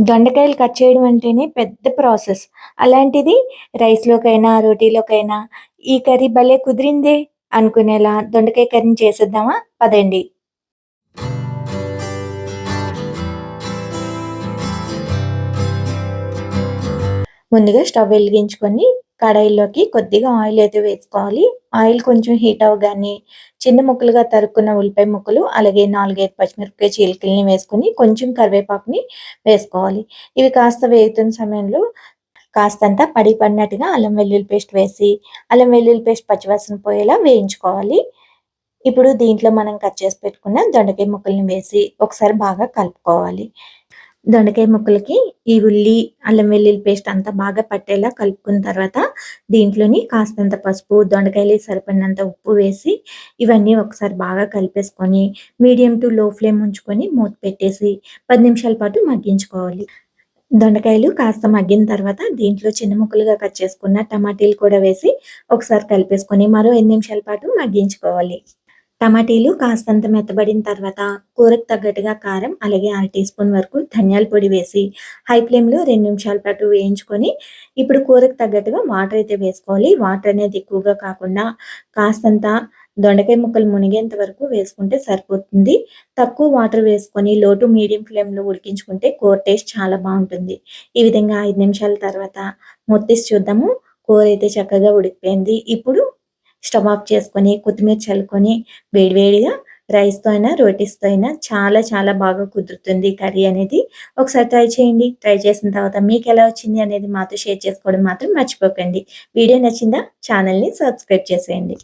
దొండకాయలు కట్ చేయడం అంటేనే పెద్ద ప్రాసెస్. అలాంటిది రైస్‌లోకైనా, రోటీలోకైనా ఈ కర్రీ భలే కుదిరిందే అనుకునేలా దొండకాయ కర్రీని చేసేద్దామా? పదండి. ముందుగా స్టవ్ వెలిగించుకొని కడాయిలోకి కొద్దిగా ఆయిల్ అయితే వేసుకోవాలి. ఆయిల్ కొంచెం హీట్ అవ్వగానే చిన్న ముక్కలుగా తరుక్కున్న ఉల్లిపాయ ముక్కలు, అలాగే 4, 5 పచ్చిమిరపకాయ చీలికల్ని వేసుకొని కొంచెం కరివేపాకుని వేసుకోవాలి. ఇవి కాస్త వేగుతున్న సమయంలో కాస్తంత పడి పడినట్టుగా అల్లం వెల్లుల్లి పేస్ట్ వేసి, అల్లం వెల్లుల్లి పేస్ట్ పచ్చివాసన పోయేలా వేయించుకోవాలి. ఇప్పుడు దీంట్లో మనం కట్ చేసి పెట్టుకున్న దొండకాయ ముక్కల్ని వేసి ఒకసారి బాగా కలుపుకోవాలి. దొండకాయ ముక్కలకి ఈ ఉల్లి, అల్లం వెల్లుల్లి పేస్ట్ అంతా బాగా పట్టేలా కలుపుకున్న తర్వాత దీంట్లోని కాస్తంత పసుపు, దొండకాయలు సరిపడినంత ఉప్పు వేసి ఇవన్నీ ఒకసారి బాగా కలిపేసుకొని మీడియం టు లో ఫ్లేమ్ ఉంచుకొని మూత పెట్టేసి పది నిమిషాల పాటు మగ్గించుకోవాలి. దొండకాయలు కాస్త మగ్గిన తర్వాత దీంట్లో చిన్న ముక్కలుగా కట్ చేసుకున్న టమాటీలు కూడా వేసి ఒకసారి కలిపేసుకొని మరో ఐదు నిమిషాల పాటు మగ్గించుకోవాలి. టమాటీలు కాస్తంత మెత్తబడిన తర్వాత కూరకు తగ్గట్టుగా కారం, అలాగే అర టీ స్పూన్ వరకు ధనియాల పొడి వేసి హై ఫ్లేమ్‌లో రెండు నిమిషాల పాటు వేయించుకొని ఇప్పుడు కూరకు తగ్గట్టుగా వాటర్ అయితే వేసుకోవాలి. వాటర్ అనేది ఎక్కువగా కాకుండా కాస్తంత దొండకాయ ముక్కలు మునిగేంత వరకు వేసుకుంటే సరిపోతుంది. తక్కువ వాటర్ వేసుకొని లో టు మీడియం ఫ్లేమ్‌లో ఉడికించుకుంటే కూర టేస్ట్ చాలా బాగుంటుంది ఈ విధంగా ఐదు నిమిషాల తర్వాత మూత చూద్దాము. కూర అయితే చక్కగా ఉడికిపోయింది. ఇప్పుడు స్టవ్ ఆఫ్ చేసుకొని కొత్తిమీర చల్లుకొని వేడి వేడిగా రైస్‌తో అయినా, రోటీస్‌తో అయినా చాలా చాలా బాగా కుదురుతుంది కర్రీ అనేది. ఒకసారి ట్రై చేయండి. ట్రై చేసిన తర్వాత మీకు ఎలా వచ్చింది అనేది మాతో షేర్ చేసుకోవడం మాత్రం మర్చిపోకండి. వీడియో నచ్చిందా? ఛానల్‌ని సబ్స్క్రైబ్ చేసేయండి.